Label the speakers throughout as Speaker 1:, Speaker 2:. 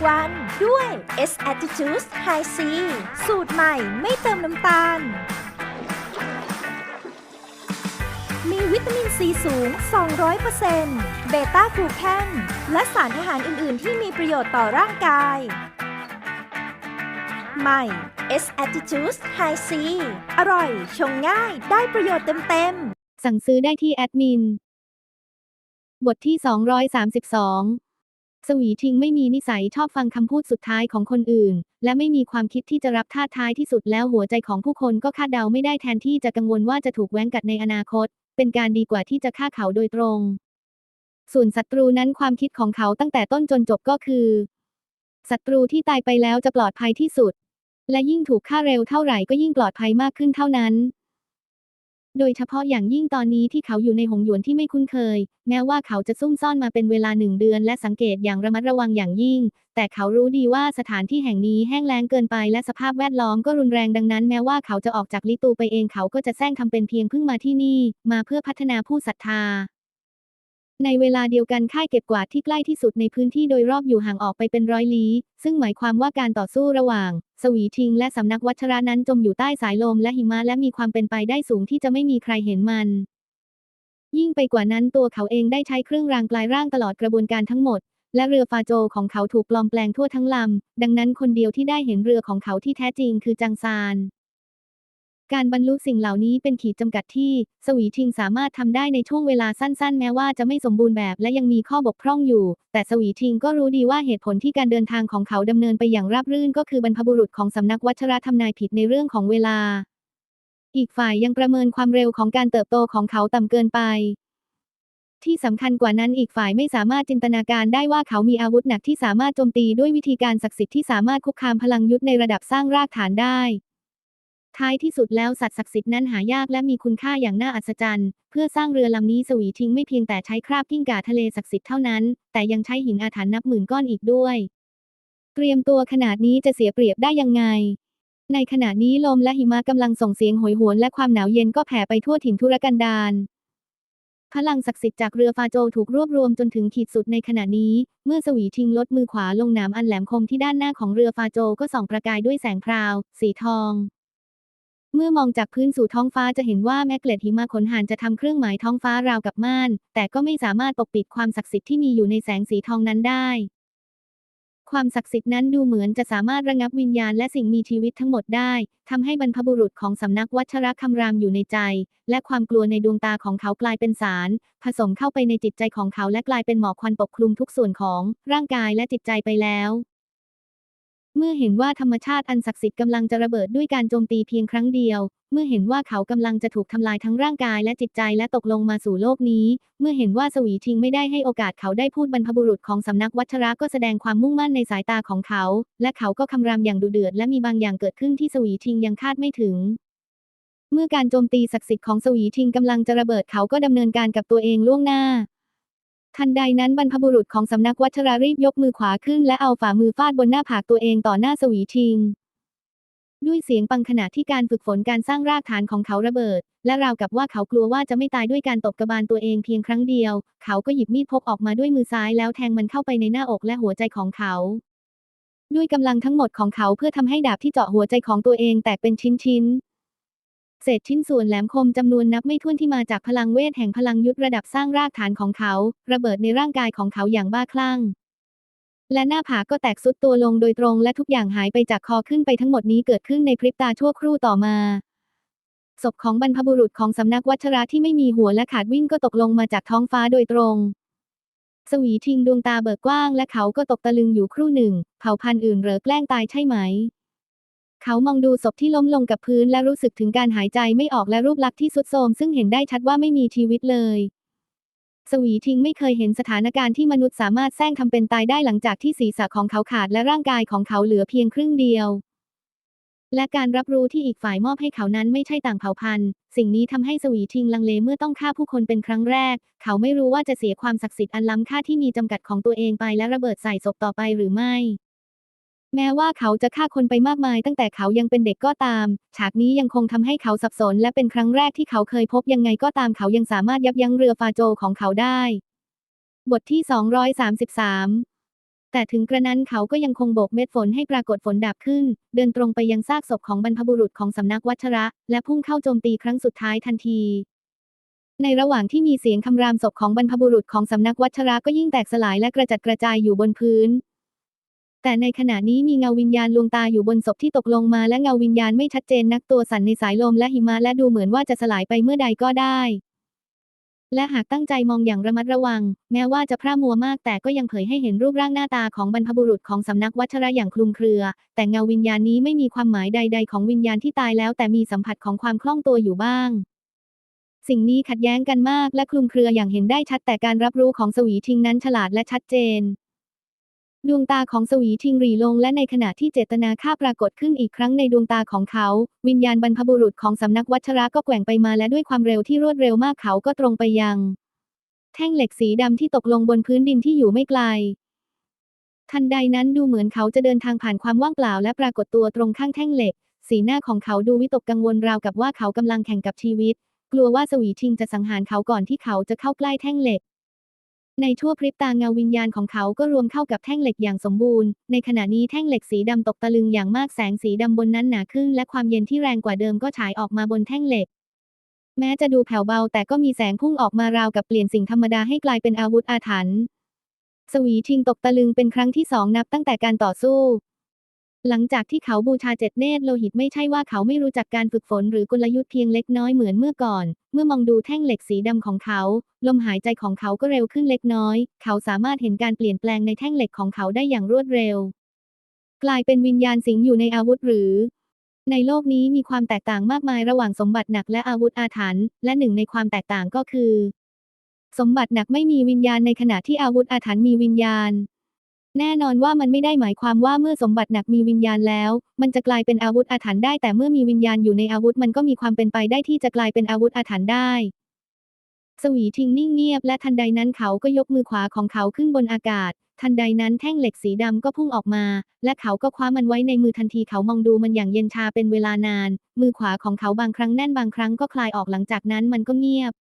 Speaker 1: กวันด้วย S Attitude High C สูตรใหม่ไม่เติมน้ำตาล มีวิตามินซีสูง 200%เบต้ากลูแคนและสารอาหารอื่น ๆ ที่มีประโยชน์ต่อร่างกาย ใหม่ S Attitude High C อร่อย ชงง่าย ได้ประโยชน์เต็ม ๆ
Speaker 2: สั่งซื้อได้ที่แอดมิน บทที่ 232 สวีทิงไม่มีนิสัยชอบฟังคำพูดสุดท้ายของคนอื่น และไม่มีความคิดที่จะรับท่าท้ายที่สุดแล้วหัวใจของผู้คนก็คาดเดาไม่ได้แทนที่จะกังวลว่าจะถูกแว้งกัดในอนาคต เป็นการดีกว่าที่จะฆ่าเขาโดยตรง ส่วนศัตรูนั้นความคิดของเขาตั้งแต่ต้นจนจบก็คือศัตรูที่ตายไปแล้วจะปลอดภัยที่สุด และยิ่งถูกฆ่าเร็วเท่าไหร่ก็ยิ่งปลอดภัยมากขึ้นเท่านั้น โดยเฉพาะอย่างยิ่งตอนนี้ที่เขาอยู่ในหงหยวนที่ไม่คุ้นเคย แม้ว่าเขาจะซุ่มซ่อนมาเป็นเวลาหนึ่งเดือน และสังเกตอย่างระมัดระวังอย่างยิ่ง แต่เขารู้ดีว่าสถานที่แห่งนี้แห้งแล้งเกินไปและสภาพแวดล้อมก็รุนแรงดังนั้นแม้ว่าเขาจะออกจากลิตูไปเองเขาก็จะแซงทำเป็นเพียงเพิ่งมาที่นี่ มาเพื่อพัฒนาผู้ศรัทธา ในเวลาเดียวกันค่ายเก็บกวาดที่ใกล้ที่สุดในพื้นที่โดยรอบอยู่ห่างออกไปเป็นร้อยลี้ ซึ่งหมายความว่าการต่อสู้ระหว่าง สวีทิง และสำนักวัชระนั้นจมอยู่ใต้สายลมและหิมะและมีความเป็นไปได้สูงที่จะไม่มีใครเห็นมัน ยิ่งไปกว่านั้นตัวเขาเองได้ใช้เครื่องรางกลายร่างตลอดกระบวนการทั้งหมด และเรือฟาโจของเขาถูกปลอมแปลงทั่วทั้งลำ ดังนั้นคนเดียวที่ได้เห็นเรือของเขาที่แท้จริงคือจังซาน การบรรลุสิ่งเหล่านี้เป็นขีดจำกัดที่ สวีทิงสามารถทำได้ในช่วงเวลาสั้นๆ แม้ว่าจะไม่สมบูรณ์แบบและยังมีข้อบกพร่องอยู่ แต่สวีทิงก็รู้ดีว่าเหตุผลที่การเดินทางของเขาดำเนินไปอย่างราบรื่นก็คือบรรพบุรุษของสำนักวัชระทำนายผิดในเรื่องของเวลา อีกฝ่ายยังประเมินความเร็วของการเติบโตของเขาต่ำเกินไปที่สำคัญกว่านั้นอีกฝ่ายไม่สามารถจินตนาการได้ว่าเขามีอาวุธหนักที่สามารถโจมตีด้วยวิธีการศักดิ์สิทธิ์ที่สามารถคุกคามพลังยุทธในระดับสร้างรากฐานได้ ท้ายที่สุดแล้วสัตว์ศักดิ์สิทธิ์นั้นหายากและมีคุณค่าอย่างน่าอัศจรรย์ เพื่อสร้างเรือลำนี้สวีทิ้งไม่เพียงแต่ใช้คราบกิ้งก่าทะเลศักดิ์สิทธิ์เท่านั้น แต่ยังใช้หินอาถรรพ์นับหมื่นก้อนอีกด้วย เตรียมตัวขนาดนี้จะเสียเปรียบได้ยังไง ในขณะนี้ลมและหิมะกำลังส่งเสียงโหยหวนและความหนาวเย็นก็แผ่ไปทั่วถิ่นทุรกันดารพลังศักดิ์สิทธิ์จากเรือฟาโจถูกรวบรวมจนถึงขีดสุดในขณะนี้ เมื่อสวีทิ้งลดมือขวาลงหนามอันแหลมคมที่ด้านหน้าของเรือฟาโจก็ส่องประกายด้วยแสงพราว สีทอง เมื่อมองจากพื้นสู่ท้องฟ้าจะเห็นว่าแม้เกล็ดหิมะขนหานจะทำเครื่องหมายท้องฟ้าราวกับม่าน แต่ก็ไม่สามารถปกปิดความศักดิ์สิทธิ์ที่มีอยู่ในแสงสีทองนั้นได้ ความศักดิ์สิทธิ์นั้นดูเหมือนจะสามารถระงับวิญญาณและสิ่งมีชีวิตทั้งหมดได้ทำให้บรรพบุรุษของสำนักวัชรคำรามอยู่ในใจ และความกลัวในดวงตาของเขากลายเป็นสาร ผสมเข้าไปในจิตใจของเขาและกลายเป็นหมอกควันปกคลุมทุกส่วนของร่างกายและจิตใจไปแล้ว เมื่อเห็นว่าธรรมชาติอันศักดิ์สิทธิ์กำลังจะระเบิดด้วยการโจมตีเพียงครั้งเดียว เมื่อเห็นว่าเขากำลังจะถูกทำลายทั้งร่างกายและจิตใจและตกลงมาสู่โลกนี้ เมื่อเห็นว่าสวีทิงไม่ได้ให้โอกาสเขาได้พูดบรรพบุรุษของสำนักวัชระก็แสดงความมุ่งมั่นในสายตาของเขา และเขาก็คำรามอย่างดุเดือดและมีบางอย่างเกิดขึ้นที่สวีทิงยังคาดไม่ถึงเมื่อการโจมตีศักดิ์สิทธิ์ของสวีทิงกำลังจะระเบิดเขาก็ดำเนินการกับตัวเองล่วงหน้า ทันใดนั้นบรรพบุรุษของสำนักวัชรารีบยกมือขวาขึ้นและเอาฝ่ามือฟาดบนหน้าผากตัวเองต่อหน้าสวีทิง ด้วยเสียงปังขณะที่การฝึกฝนการสร้างรากฐานของเขาระเบิด และราวกับว่าเขากลัวว่าจะไม่ตายด้วยการตบกระบาลตัวเองเพียงครั้งเดียว เขาก็หยิบมีดพกออกมาด้วยมือซ้ายแล้วแทงมันเข้าไปในหน้าอกและหัวใจของเขา ด้วยกำลังทั้งหมดของเขาเพื่อทำให้ดาบที่เจาะหัวใจของตัวเองแตกเป็นชิ้นๆ เศษชิ้นส่วนแหลมคมจำนวนนับไม่ถ้วนที่มาจากพลังเวทแห่งพลังยุทธระดับสร้างรากฐานของเขา ระเบิดในร่างกายของเขาอย่างบ้าคลั่ง และหน้าผากก็แตกสุดตัวลงโดยตรงและทุกอย่างหายไปจากคอขึ้นไปทั้งหมดนี้เกิดขึ้นในพริบตาชั่วครู่ต่อมาศพของบรรพบุรุษของสำนักวัชระที่ไม่มีหัวและขาดวิ่งก็ตกลงมาจากท้องฟ้าโดยตรง สวีทิงดวงตาเบิกกว้างและเขาก็ตกตะลึงอยู่ครู่หนึ่ง เผ่าพันธุ์อื่นเหรอแกล้งตายใช่ไหม เขามองดูศพที่ล้มลงกับพื้นและรู้สึกถึงการหายใจไม่ออกและรูปลักษณ์ที่สุดโทรมซึ่งเห็นได้ชัดว่าไม่มีชีวิตเลย สวีทิงไม่เคยเห็นสถานการณ์ที่มนุษย์สามารถแซงทำเป็นตายได้หลังจากที่ศีรษะของเขาขาดและร่างกายของเขาเหลือเพียงครึ่งเดียว และการรับรู้ที่อีกฝ่ายมอบให้เขานั้นไม่ใช่ต่างเผ่าพันธุ์ สิ่งนี้ทำให้สวีทิงลังเลเมื่อต้องฆ่าผู้คนเป็นครั้งแรก เขาไม่รู้ว่าจะเสียความศักดิ์สิทธิ์อันล้ำค่าที่มีจำกัดของตัวเองไปและระเบิดใส่ศพต่อไปหรือไม่ แม้ว่าเขาจะฆ่าคนไปมากมายตั้งแต่เขายังเป็นเด็กก็ตาม ฉากนี้ยังคงทำให้เขาสับสน และเป็นครั้งแรกที่เขาเคยพบยังไงก็ตามเขายังสามารถยับยั้งเรือฟาโจของเขาได้ บทที่ 233แต่ถึงกระนั้นเขาก็ยังคงโบกเม็ดฝนให้ปรากฏฝนดาบขึ้น เดินตรงไปยังซากศพของบรรพบุรุษของสำนักวัชระ และพุ่งเข้าโจมตีครั้งสุดท้ายทันที ในระหว่างที่มีเสียงคำรามศพของบรรพบุรุษของสำนักวัชระก็ยิ่งแตกสลายและกระจัดกระจายอยู่บนพื้น แต่ในขณะนี้มีเงาวิญญาณลวงตาอยู่บนศพที่ตกลงมาและเงาวิญญาณไม่ชัดเจนนักตัวสั่นในสายลมและหิมะและดูเหมือนว่าจะสลายไปเมื่อใดก็ได้ และหากตั้งใจมองอย่างระมัดระวัง แม้ว่าจะพร่ามัวมากแต่ก็ยังเผยให้เห็นรูปร่างหน้าตาของบรรพบุรุษของสำนักวัชระอย่างคลุมเครือ แต่เงาวิญญาณนี้ไม่มีความหมายใด ๆ ของวิญญาณที่ตายแล้ว แต่มีสัมผัสของความคล่องตัวอยู่บ้างสิ่งนี้ขัดแย้งกันมากและคลุมเครืออย่างเห็นได้ชัดแต่การรับรู้ของสวีทิงนั้นฉลาดและชัดเจน ดวงตาของสวีทิงรีลงและในขณะที่เจตนาฆ่าปรากฏขึ้นอีกครั้งในดวงตาของเขา วิญญาณบรรพบุรุษของสำนักวัชระก็แกว่งไปมาและด้วยความเร็วที่รวดเร็วมากเขาก็ตรงไปยัง แท่งเหล็กสีดำที่ตกลงบนพื้นดินที่อยู่ไม่ไกล ทันใดนั้นดูเหมือนเขาจะเดินทางผ่านความว่างเปล่าและปรากฏตัวตรงข้างแท่งเหล็ก สีหน้าของเขาดูวิตกกังวลราวกับว่าเขากำลังแข่งกับชีวิต กลัวว่าสวีทิงจะสังหารเขาก่อนที่เขาจะเข้าใกล้แท่งเหล็ก ในชั่วพริบตาเงาวิญญาณของเขาก็รวมเข้ากับแท่งเหล็กอย่างสมบูรณ์ ในขณะนี้แท่งเหล็กสีดำตกตะลึงอย่างมากแสงสีดำบนนั้นหนาขึ้น และความเย็นที่แรงกว่าเดิมก็ฉายออกมาบนแท่งเหล็ก แม้จะดูแผ่วเบาแต่ก็มีแสงพุ่งออกมาราวกับเปลี่ยนสิ่งธรรมดาให้กลายเป็นอาวุธอาถรรพ์ สวีชิงตกตะลึงเป็นครั้งที่สองนับตั้งแต่การต่อสู้ หลังจากที่เขาบูชาเจ็ดเนตรโลหิตไม่ใช่ว่าเขาไม่รู้จักการฝึกฝนหรือกลยุทธ์เพียงเล็กน้อยเหมือนเมื่อก่อน เมื่อมองดูแท่งเหล็กสีดำของเขา ลมหายใจของเขาก็เร็วขึ้นเล็กน้อย เขาสามารถเห็นการเปลี่ยนแปลงในแท่งเหล็กของเขาได้อย่างรวดเร็ว กลายเป็นวิญญาณสิงอยู่ในอาวุธหรือ ในโลกนี้มีความแตกต่างมากมายระหว่างสมบัติหนักและอาวุธอาถรรพ์และหนึ่งในความแตกต่างก็คือ สมบัติหนักไม่มีวิญญาณในขณะที่อาวุธอาถรรพ์มีวิญญาณ แน่นอนว่ามันไม่ได้หมายความว่าเมื่อสมบัติหนักมีวิญญาณแล้ว มันจะกลายเป็นอาวุธอาถรรพ์ได้ แต่เมื่อมีวิญญาณอยู่ในอาวุธมันก็มีความเป็นไปได้ที่จะกลายเป็นอาวุธอาถรรพ์ได้ สวีทิงนิ่งเงียบและทันใดนั้นเขาก็ยกมือขวาของเขาขึ้นบนอากาศ ทันใดนั้นแท่งเหล็กสีดำก็พุ่งออกมา และเขาก็คว้ามันไว้ในมือทันทีเขามองดูมันอย่างเย็นชาเป็นเวลานาน มือขวาของเขาบางครั้งแน่นบางครั้งก็คลายออกหลังจากนั้นมันก็เงียบ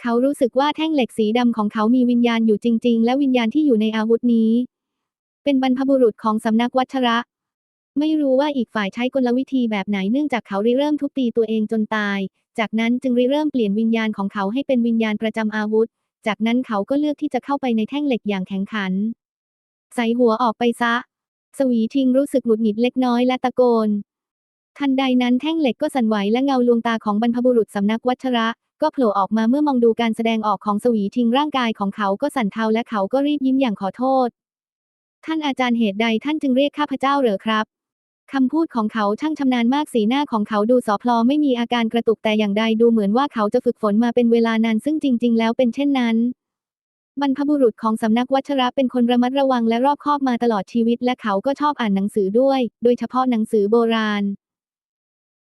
Speaker 2: เขารู้สึกว่าแท่งเหล็กสีดำของเขามีวิญญาณอยู่จริง ๆ และวิญญาณที่อยู่ในอาวุธนี้ เป็นบรรพบุรุษของสำนักวัชระ ไม่รู้ว่าอีกฝ่ายใช้กลวิธีแบบไหนเนื่องจากเขาริเริ่มทุบตีตัวเองจนตาย จากนั้นจึงริเริ่มเปลี่ยนวิญญาณของเขาให้เป็นวิญญาณประจำอาวุธ จากนั้นเขาก็เลือกที่จะเข้าไปในแท่งเหล็กอย่างแข็งขัน ใส่หัวออกไปซะ สวีทิงรู้สึกหงุดหงิดเล็กน้อยและตะโกน ทันใดนั้นแท่งเหล็กก็สั่นไหวและเงาลวงตาของบรรพบุรุษสำนักวัชระก็โผล่ออกมาเมื่อมองดูการแสดงออกของสวีทิงร่างกายของเขาก็สั่นเทาและเขาก็รีบยิ้มอย่างขอโทษ ท่านอาจารย์เหตุใดท่านจึงเรียกข้าพเจ้าเหรอครับคำพูดของเขาช่างชำนาญมากสีหน้าของเขาดูสอพลอไม่มีอาการกระตุกแต่อย่างใดดูเหมือนว่าเขาจะฝึกฝนมาเป็นเวลานานซึ่งจริง ๆ แล้วเป็นเช่นนั้น บรรพบุรุษของสำนักวัชระเป็นคนระมัดระวังและรอบคอบมาตลอดชีวิต และเขาก็ชอบอ่านหนังสือด้วย โดยเฉพาะหนังสือโบราณ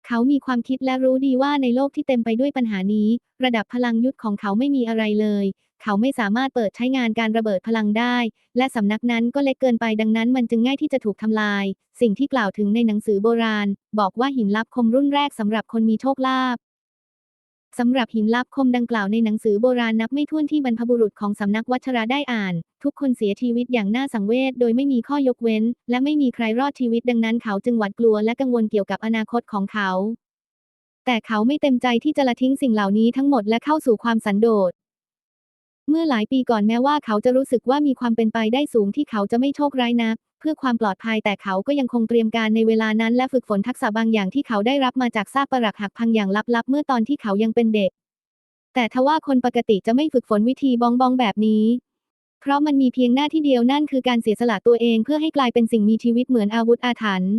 Speaker 2: เขามีความคิดและรู้ดีว่าในโลกที่เต็มไปด้วยปัญหานี้ ระดับพลังยุทธของเขาไม่มีอะไรเลย เขาไม่สามารถเปิดใช้งานการระเบิดพลังได้ และสำนักนั้นก็เล็กเกินไปดังนั้นมันจึงง่ายที่จะถูกทำลาย สิ่งที่กล่าวถึงในหนังสือโบราณ บอกว่าหินลับคมรุ่นแรกสำหรับคนมีโชคลาภสำหรับหินลับคมดังกล่าวในหนังสือโบราณนับไม่ถ้วนที่บรรพบุรุษของสำนักวัชระได้อ่าน ทุกคนเสียชีวิตอย่างน่าสังเวชโดยไม่มีข้อยกเว้น และไม่มีใครรอดชีวิตดังนั้นเขาจึงหวาดกลัวและกังวลเกี่ยวกับอนาคตของเขา แต่เขาไม่เต็มใจที่จะละทิ้งสิ่งเหล่านี้ทั้งหมดและเข้าสู่ความสันโดษ เมื่อหลายปีก่อนแม้ว่าเขาจะรู้สึกว่ามีความเป็นไปได้สูงที่เขาจะไม่โชคร้ายนัก เพื่อความปลอดภัยแต่เขาก็ยังคงเตรียมการในเวลานั้นและฝึกฝนทักษะบางอย่างที่เขาได้รับมาจากซากปรักหักพังอย่างลับๆ เมื่อตอนที่เขายังเป็นเด็ก แต่ทว่าคนปกติจะไม่ฝึกฝนวิธีบองบองแบบนี้ เพราะมันมีเพียงหน้าที่เดียวนั่นคือการเสียสละตัวเองเพื่อให้กลายเป็นสิ่งมีชีวิตเหมือนอาวุธอาถรรพ์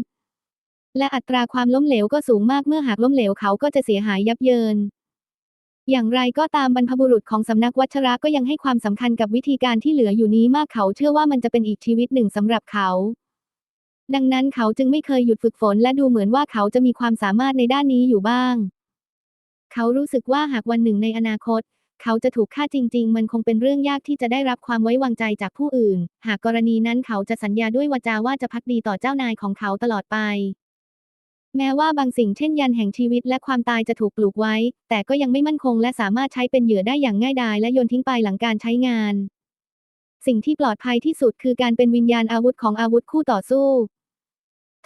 Speaker 2: และอัตราความล้มเหลวก็สูงมากเมื่อหากล้มเหลวเขาก็จะเสียหายยับเยิน อย่างไรก็ตามบรรพบุรุษของสำนักวัชระก็ยังให้ความสำคัญกับวิธีการที่เหลืออยู่นี้มากเขาเชื่อว่ามันจะเป็นอีกชีวิตหนึ่งสำหรับเขา ดังนั้นเขาจึงไม่เคยหยุดฝึกฝนและดูเหมือนว่าเขาจะมีความสามารถในด้านนี้อยู่บ้าง เขารู้สึกว่าหากวันหนึ่งในอนาคต เขาจะถูกฆ่าจริง ๆ มันคงเป็นเรื่องยากที่จะได้รับความไว้วางใจจากผู้อื่น หากกรณีนั้นเขาจะสัญญาด้วยวาจาว่าจะพักดีต่อเจ้านายของเขาตลอดไป แม้ว่าบางสิ่งเช่นยันแห่งชีวิตและความตายจะถูกปลูกไว้ แต่ก็ยังไม่มั่นคงและสามารถใช้เป็นเหยื่อได้อย่างง่ายดายและโยนทิ้งไปหลังการใช้งาน สิ่งที่ปลอดภัยที่สุดคือการเป็นวิญญาณอาวุธของอาวุธคู่ต่อสู้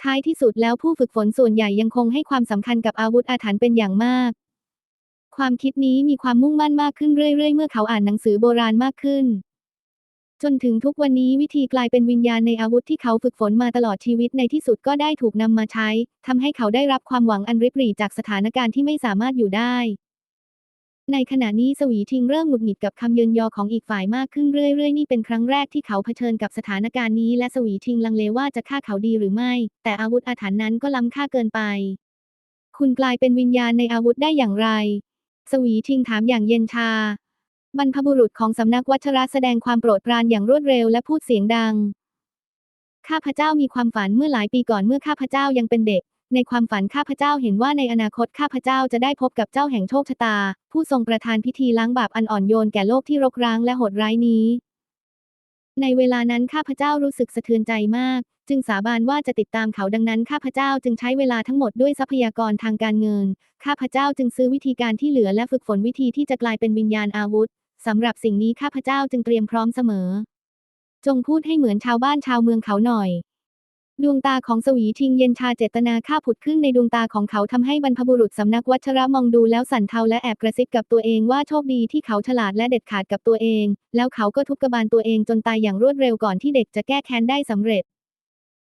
Speaker 2: ท้ายที่สุดแล้วผู้ฝึกฝนส่วนใหญ่ยังคงให้ความสำคัญกับอาวุธอาถรรพ์เป็นอย่างมาก ความคิดนี้มีความมุ่งมั่นมากขึ้นเรื่อยๆ เมื่อเขาอ่านหนังสือโบราณมากขึ้น จนถึงทุกวันนี้วิธีกลายเป็นวิญญาณในอาวุธที่เขาฝึกฝนมาตลอดชีวิตในที่สุดก็ได้ถูกนำมาใช้ ทำให้เขาได้รับความหวังอันริบหรี่จากสถานการณ์ที่ไม่สามารถอยู่ได้ ในขณะนี้สวีทิงเริ่มหงุดหงิดกับคำเยินยอของอีกฝ่ายมากขึ้นเรื่อยๆ นี่เป็นครั้งแรกที่เขาเผชิญกับสถานการณ์นี้ และสวีทิงลังเลว่าจะฆ่าเขาดีหรือไม่ แต่อาวุธอาถรรพ์นั้นก็ล้ำค่าเกินไป คุณกลายเป็นวิญญาณในอาวุธได้อย่างไร สวีทิงถามอย่างเย็นชา บรรพบุรุษของสำนักวัชระแสดงความโปรดปรานอย่างรวดเร็วและพูดเสียงดัง ข้าพเจ้ามีความฝันเมื่อหลายปีก่อนเมื่อข้าพเจ้ายังเป็นเด็ก ในความฝันข้าพเจ้าเห็นว่าในอนาคตข้าพเจ้าจะได้พบกับเจ้าแห่งโชคชะตา ผู้ทรงประทานพิธีล้างบาปอันอ่อนโยนแก่โลกที่รกร้างและโหดร้ายนี้ ในเวลานั้นข้าพเจ้ารู้สึกสะเทือนใจมาก จึงสาบานว่าจะติดตามเขาดังนั้น ข้าพเจ้าจึงใช้เวลาทั้งหมดด้วยทรัพยากรทางการเงิน ข้าพเจ้าจึงซื้อวิธีการที่เหลือและฝึกฝนวิธีที่จะกลายเป็นวิญญาณอาวุธ สำหรับสิ่งนี้ข้าพเจ้าจึงเตรียมพร้อมเสมอ จงพูดให้เหมือนชาวบ้านชาวเมืองเขาหน่อย ดวงตาของสวีทิงเย็นชาเจตนาฆ่าผุดขึ้นในดวงตาของเขาทำให้บรรพบุรุษสำนักวัชระมองดูแล้วสั่นเทาและแอบกระซิบกับตัวเองว่าโชคดีที่เขาฉลาดและเด็ดขาดกับตัวเอง แล้วเขาก็ทุบกระบาลตัวเองจนตายอย่างรวดเร็วก่อนที่เด็กจะแก้แค้นได้สำเร็จ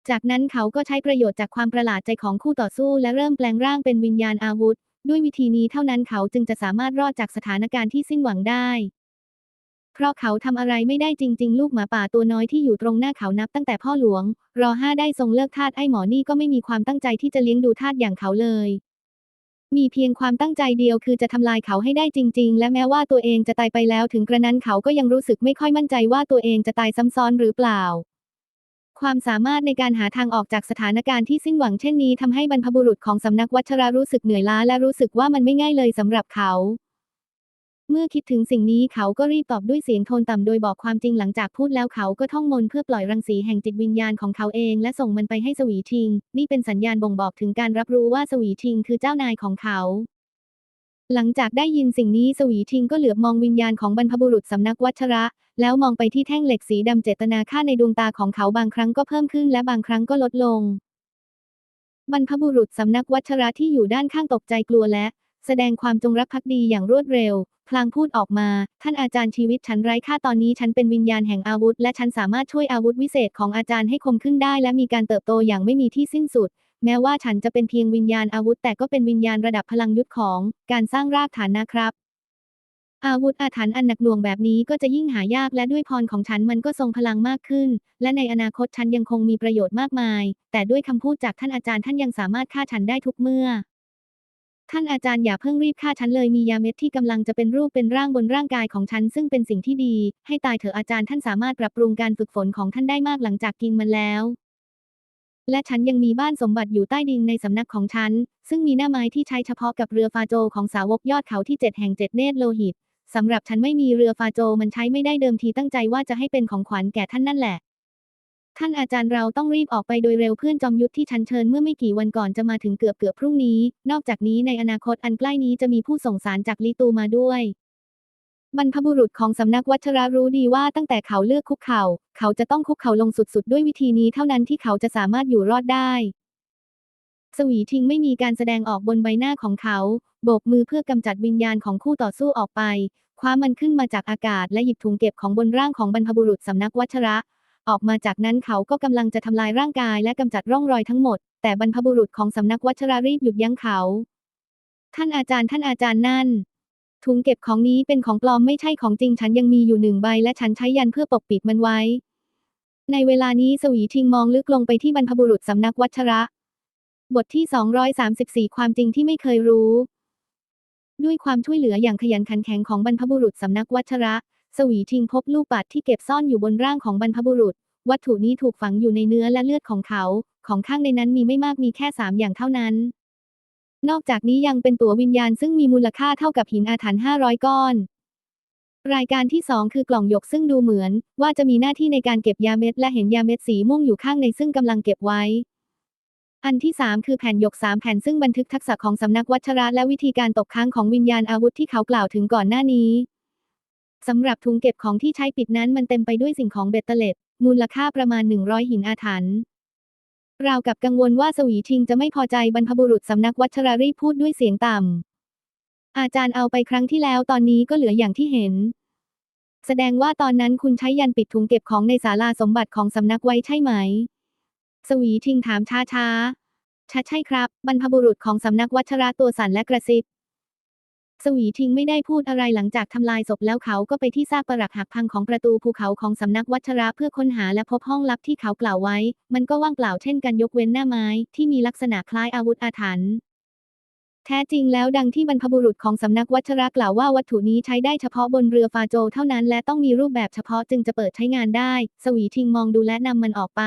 Speaker 2: จากนั้นเขาก็ใช้ประโยชน์จากความประหลาดใจของคู่ต่อสู้และเริ่มแปลงร่างเป็นวิญญาณอาวุธ ด้วยวิธีนี้เท่านั้นเขาจึงจะสามารถรอดจากสถานการณ์ที่สิ้นหวังได้ เพราะเขาทำอะไรไม่ได้จริง ๆ ลูกหมาป่าตัวน้อยที่อยู่ตรงหน้าเขานับตั้งแต่พ่อหลวง รอห้าได้ทรงเลิกทาสไอ้หมอนี่ก็ไม่มีความตั้งใจที่จะเลี้ยงดูทาสอย่างเขาเลย มีเพียงความตั้งใจเดียวคือจะทำลายเขาให้ได้จริง ๆ และแม้ว่าตัวเองจะตายไปแล้วถึงกระนั้นเขาก็ยังรู้สึกไม่ค่อยมั่นใจว่าตัวเองจะตายซ้ำซ้อนหรือเปล่า ความสามารถในการหาทางออกจากสถานการณ์ที่สิ้นหวังเช่นนี้ทำให้บรรพบุรุษของสำนักวัชรารู้สึกเหนื่อยล้าและรู้สึกว่ามันไม่ง่ายเลยสำหรับเขา เมื่อคิดถึงสิ่งนี้เขาก็รีบตอบด้วยเสียงโทนต่ำโดยบอกความจริงหลังจากพูดแล้วเขาก็ท่องมนต์เพื่อปล่อยรังสีแห่งจิตวิญญาณของเขาเองและส่งมันไปให้สวีทิง นี่เป็นสัญญาณบ่งบอกถึงการรับรู้ว่าสวีทิงคือเจ้านายของเขา หลังจากได้ยินสิ่งนี้สวีทิงก็เหลือบมองวิญญาณของบรรพบุรุษสำนักวัชระ แล้วมองไปที่แท่งเหล็กสีดำเจตนาฆ่าในดวงตาของเขาบางครั้งก็เพิ่มขึ้นและบางครั้งก็ลดลง บรรพบุรุษสำนักวัชระที่อยู่ด้านข้างตกใจกลัวและ แสดงความจงรักภักดีอย่างรวดเร็ว พลางพูดออกมา ท่านอาจารย์ชีวิตฉันไร้ค่าตอนนี้ฉันเป็นวิญญาณแห่งอาวุธ และฉันสามารถช่วยอาวุธวิเศษของอาจารย์ให้คมขึ้นได้ และมีการเติบโตอย่างไม่มีที่สิ้นสุด แม้ว่าฉันจะเป็นเพียงวิญญาณอาวุธแต่ก็เป็นวิญญาณระดับพลังยุทธของการสร้างรากฐานนะครับ อาวุธอาถรรพ์อันหนักหน่วงแบบนี้ก็จะยิ่งหายากและด้วยพรของฉันมันก็ทรงพลังมากขึ้น และในอนาคตฉันยังคงมีประโยชน์มากมาย แต่ด้วยคำพูดจากท่านอาจารย์ท่านยังสามารถฆ่าฉันได้ทุกเมื่อท่านอาจารย์อย่าเพิ่งรีบฆ่าฉันเลยมียาเม็ดที่กำลังจะเป็นรูปเป็นร่างบนร่างกายของฉันซึ่งเป็นสิ่งที่ดี ให้ตายเถอะอาจารย์ท่านสามารถปรับปรุงการฝึกฝนของท่านได้มากหลังจากกินมันแล้ว และฉันยังมีบ้านสมบัติอยู่ใต้ดินในสำนักของฉัน ซึ่งมีหน้าไม้ที่ใช้เฉพาะกับเรือฟาโจของสาวกยอดเขาที่เจ็ดแห่งเจ็ดเนตรโลหิตสำหรับฉันไม่มีเรือฟาโจมันใช้ไม่ได้เดิมทีตั้งใจว่าจะให้เป็นของขวัญแก่ท่านนั่นแหละ ท่านอาจารย์เราต้องรีบออกไปโดยเร็วเพื่อนจอมยุทธที่ฉันเชิญเมื่อไม่กี่วันก่อนจะมาถึงเกือบเกือบพรุ่งนี้ นอกจากนี้ในอนาคตอันใกล้นี้จะมีผู้ส่งสารจากลีตูมาด้วย บรรพบุรุษของสำนักวัชระรู้ดีว่าตั้งแต่เขาเลือกคุกเข่า เขาจะต้องคุกเข่าลงสุดๆ ด้วยวิธีนี้เท่านั้นที่เขาจะสามารถอยู่รอดได้ สวีทิงไม่มีการแสดงออกบนใบหน้าของเขา โบกมือเพื่อกำจัดวิญญาณของคู่ต่อสู้ออกไป คว้ามันขึ้นมาจากอากาศและหยิบถุงเก็บของบนร่างของบรรพบุรุษสำนักวัชระ ออกมาจากนั้นเขาก็กำลังจะทำลายร่างกายและกำจัดร่องรอยทั้งหมด แต่บรรพบุรุษของสำนักวัชระรีบหยุดยั้งเขา ท่านอาจารย์ท่านอาจารย์นั่น ถุงเก็บของนี้เป็นของปลอมไม่ใช่ของจริงฉันยังมีอยู่หนึ่งใบและฉันใช้ยันเพื่อปกปิดมันไว้ ในเวลานี้สวีทิงมองลึกลงไปที่บรรพบุรุษสำนักวัชระ บทที่ 234 ความจริงที่ไม่เคยรู้ ด้วยความช่วยเหลืออย่างขยันขันแข็งของบรรพบุรุษสำนักวัชระ สวีทิงพบลูกปัดที่เก็บซ่อนอยู่บนร่างของบรรพบุรุษ วัตถุนี้ถูกฝังอยู่ในเนื้อและเลือดของเขา ของข้างในนั้นมีไม่มากมีแค่สามอย่างเท่านั้น นอกจากนี้ยังเป็นตั๋ววิญญาณซึ่งมีมูลค่าเท่ากับหินอาถรรพ์500 ก้อน รายการที่ 2 คือกล่องหยกซึ่งดูเหมือน ว่าจะมีหน้าที่ในการเก็บยาเม็ดและเห็นยาเม็ดสีม่วงอยู่ข้างในซึ่งกำลังเก็บไว้ อันที่ 3 คือแผ่นหยก 3 แผ่นซึ่งบันทึกทักษะของสำนักวัชระและวิธีการตกค้างของวิญญาณอาวุธที่เขากล่าวถึงก่อนหน้านี้สำหรับถุงเก็บของที่ใช้ปิดนั้นมันเต็มไปด้วยสิ่งของเบ็ดเตล็ด มูลค่าประมาณ 100 หินอาถรรพ์ ราวกับกังวลว่าสวีชิงจะไม่พอใจบรรพบุรุษสำนักวัชรารีพูดด้วยเสียงต่ำ อาจารย์เอาไปครั้งที่แล้วตอนนี้ก็เหลืออย่างที่เห็น แสดงว่าตอนนั้นคุณใช้ยันปิดถุงเก็บของในศาลาสมบัติของสำนักไว้ใช่ไหม สวีชิงถามช้าช้าชัดใช่ครับ บรรพบุรุษของสำนักวัชระตัวสั่นและกระซิบ สวีทิงไม่ได้พูดอะไรหลังจากทำลายศพแล้วเขาก็ไปที่ซากปรักหักพังของประตูภูเขาของสำนักวัชระเพื่อค้นหาและพบห้องลับที่เขากล่าวไว้ มันก็ว่างเปล่าเช่นกันยกเว้นหน้าไม้ที่มีลักษณะคล้ายอาวุธอาถรรพ์แท้จริงแล้วดังที่บรรพบุรุษของสำนักวัชระกล่าวว่าวัตถุนี้ใช้ได้เฉพาะบนเรือฟาโจเท่านั้นและต้องมีรูปแบบเฉพาะจึงจะเปิดใช้งานได้ สวีทิงมองดูและนำมันออกไป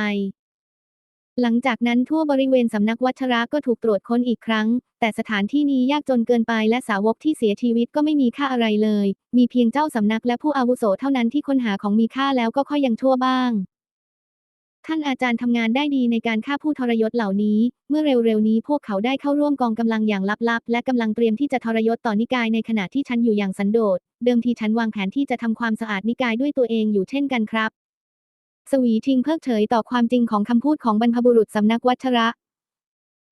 Speaker 2: หลังจากนั้นทั่วบริเวณสำนักวัชระก็ถูกตรวจค้นอีกครั้ง แต่สถานที่นี้ยากจนเกินไปและสาวกที่เสียชีวิตก็ไม่มีค่าอะไรเลย มีเพียงเจ้าสำนักและผู้อาวุโสเท่านั้นที่ค้นหาของมีค่าแล้วก็ค่อยยังชั่วบ้าง ท่านอาจารย์ทำงานได้ดีในการฆ่าผู้ทรยศเหล่านี้ เมื่อเร็วๆนี้พวกเขาได้เข้าร่วมกองกำลังอย่างลับๆ และกำลังเตรียมที่จะทรยศต่อนิกายในขณะที่ฉันอยู่อย่างสันโดษ เดิมทีฉันวางแผนที่จะทำความสะอาดนิกายด้วยตัวเองอยู่เช่นกันครับ สวีทิงเพิกเฉยต่อความจริงของคำพูดของบรรพบุรุษสำนักวัชระ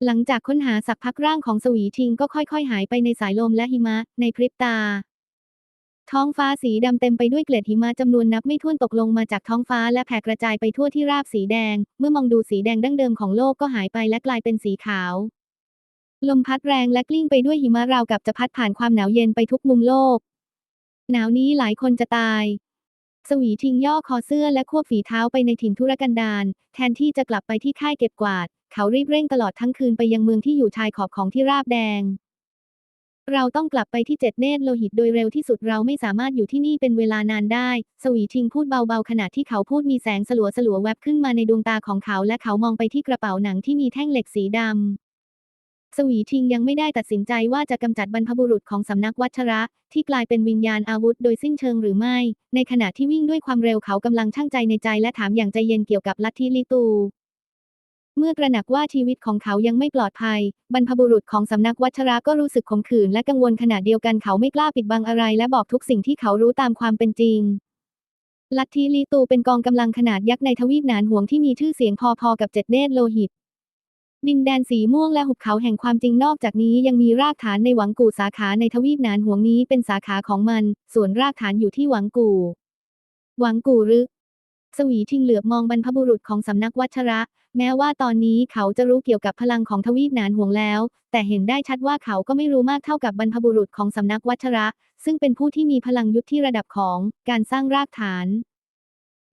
Speaker 2: หลังจากค้นหาสักพักร่างของสวีทิงก็ค่อยๆ หายไปในสายลมและหิมะในพริบตา ท้องฟ้าสีดำเต็มไปด้วยเกล็ดหิมะจำนวนนับไม่ถ้วนตกลงมาจากท้องฟ้าและแผ่กระจายไปทั่วที่ราบสีแดง เมื่อมองดูสีแดงดั้งเดิมของโลกก็หายไปและกลายเป็นสีขาว ลมพัดแรงและกลิ้งไปด้วยหิมะราวกับจะพัดผ่านความหนาวเย็นไปทุกมุมโลก หนาวนี้หลายคนจะตาย สวีทิงย่อคอเสื้อและควบฝีเท้าไปในถิ่นทุรกันดารแทนที่จะกลับไปที่ค่ายเก็บกวาด เขารีบเร่งตลอดทั้งคืนไปยังเมืองที่อยู่ชายขอบของที่ราบแดง เราต้องกลับไปที่เจ็ดเนตรโลหิตโดยเร็วที่สุดเราไม่สามารถอยู่ที่นี่เป็นเวลานานได้ สวีทิงพูดเบาๆขณะที่เขาพูดมีแสงสลัวสลัวๆแวบขึ้นมาในดวงตาของเขาและเขามองไปที่กระเป๋าหนังที่มีแท่งเหล็กสีดำ สวีทิงยังไม่ได้ตัดสินใจว่าจะกำจัดบรรพบุรุษของสำนักวัชระ ที่กลายเป็นวิญญาณอาวุธโดยสิ้นเชิงหรือไม่ ในขณะที่วิ่งด้วยความเร็วเขากำลังชั่งใจในใจและถามอย่างใจเย็นเกี่ยวกับลัทธิลิตู เมื่อตระหนักว่าชีวิตของเขายังไม่ปลอดภัย บรรพบุรุษของสำนักวัชระก็รู้สึกขมขื่นและกังวลขณะเดียวกันเขาไม่กล้าปิดบังอะไรและบอกทุกสิ่งที่เขารู้ตามความเป็นจริงลัทธิลีตูเป็นกองกำลังขนาดยักษ์ในทวีปหนานห่วงที่มีชื่อเสียงพอๆกับเจ็ดเนตรโลหิต ดินแดนสีม่วงและหุบเขาแห่งความจริงนอกจากนี้ยังมีรากฐานในหวังกู่สาขาในทวีปนานหวงนี้เป็นสาขาของมัน ส่วนรากฐานอยู่ที่หวังกู่ หวังกู่หรือสวีทิงเหลือบมองบรรพบุรุษของสำนักวัชระ แม้ว่าตอนนี้เขาจะรู้เกี่ยวกับพลังของทวีปนานห่วงแล้ว แต่เห็นได้ชัดว่าเขาก็ไม่รู้มากเท่ากับบรรพบุรุษของสำนักวัชระ ซึ่งเป็นผู้ที่มีพลังยุทธที่ระดับของการสร้างรากฐาน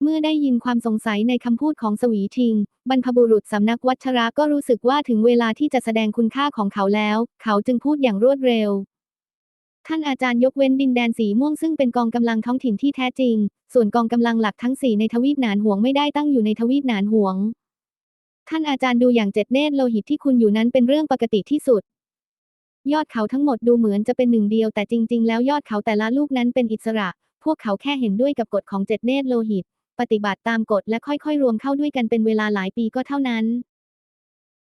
Speaker 2: เมื่อได้ยินความสงสัยในคำพูดของสวีทิง บรรพบุรุษสำนักวัชระก็รู้สึกว่าถึงเวลาที่จะแสดงคุณค่าของเขาแล้ว เขาจึงพูดอย่างรวดเร็ว ท่านอาจารย์ยกเว้นดินแดนสีม่วงซึ่งเป็นกองกำลังท้องถิ่นที่แท้จริง ส่วนกองกำลังหลักทั้งสี่ในทวีปหนานห่วงไม่ได้ตั้งอยู่ในทวีปหนานห่วง ท่านอาจารย์ดูอย่างเจ็ดเนตรโลหิตที่คุณอยู่นั้นเป็นเรื่องปกติที่สุดยอดเขาทั้งหมดดูเหมือนจะเป็นหนึ่งเดียวแต่จริง ๆ แล้วยอดเขาแต่ละลูกนั้นเป็นอิสระ พวกเขาแค่เห็นด้วยกับกฎของเจ็ดเนตรโลหิต ปฏิบัติตามกฎและค่อยๆ รวมเข้าด้วยกันเป็นเวลาหลายปีก็เท่านั้น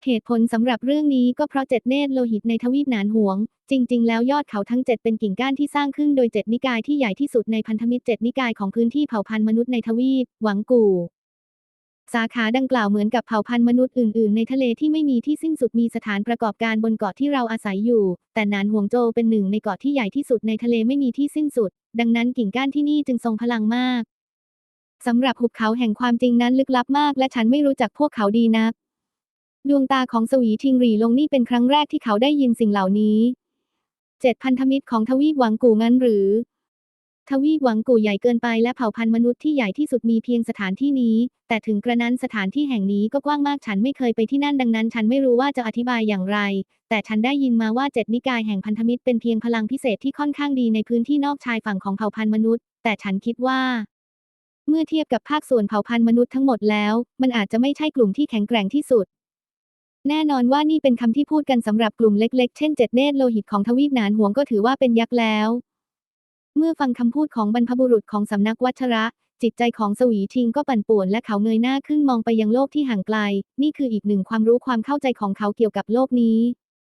Speaker 2: เหตุผลสำหรับเรื่องนี้ก็เพราะเจ็ดเนตรโลหิตในทวีปหนานหวง จริง ๆ แล้วยอดเขาทั้งเจ็ดเป็นกิ่งก้านที่สร้างขึ้นโดยเจ็ดนิกายที่ใหญ่ที่สุดในพันธมิตรเจ็ดนิกายของพื้นที่เผ่าพันธุ์มนุษย์ในทวีป หวังกู่ สาขาดังกล่าวเหมือนกับเผ่าพันธุ์มนุษย์อื่น ๆ ในทะเลที่ไม่มีที่สิ้นสุดมีสถานประกอบการบนเกาะที่เราอาศัยอยู่ แต่นานห่วงโจเป็นหนึ่งในเกาะที่ใหญ่ที่สุดในทะเลไม่มีที่สิ้นสุด ดังนั้นกิ่งก้านที่นี่จึงทรงพลังมาก สำหรับหุบเขาแห่งความจริงนั้นลึกลับมาก และฉันไม่รู้จักพวกเขาดีนัก ดวงตาของสวีทิงรีลงนี่เป็นครั้งแรกที่เขาได้ยินสิ่งเหล่านี้เจ็ดพันธมิตรของทวีปหวังกูงั้นหรือ ทวีปหวังกูใหญ่เกินไปและเผ่าพันธุ์มนุษย์ที่ใหญ่ที่สุดมีเพียงสถานที่นี้ แต่ถึงกระนั้นสถานที่แห่งนี้ก็กว้างมากฉันไม่เคยไปที่นั่นดังนั้น ฉันไม่รู้ว่าจะอธิบายอย่างไร แต่ฉันได้ยินมาว่าเจ็ดนิกายแห่งพันธมิตรเป็นเพียงพลังพิเศษที่ค่อนข้างดีในพื้นที่นอกชายฝั่งของเผ่าพันธุ์มนุษย์ แต่ฉันคิดว่า เมื่อเทียบกับภาคส่วนเผ่าพันธุ์มนุษย์ทั้งหมดแล้ว มันอาจจะไม่ใช่กลุ่มที่แข็งแกร่งที่สุด แน่นอนว่านี่เป็นคำที่พูดกันสำหรับกลุ่มเล็กๆ เช่นเจ็ดเนตรโลหิตของทวีปหนานหวงก็ถือว่าเป็นยักษ์แล้ว เมื่อฟังคำพูดของบรรพบุรุษของสำนักวัชระ จิตใจของสวีทิงก็ปั่นป่วนและเขาเงยหน้าขึ้นมองไปยังโลกที่ห่างไกล นี่คืออีกหนึ่งความรู้ความเข้าใจของเขาเกี่ยวกับโลกนี้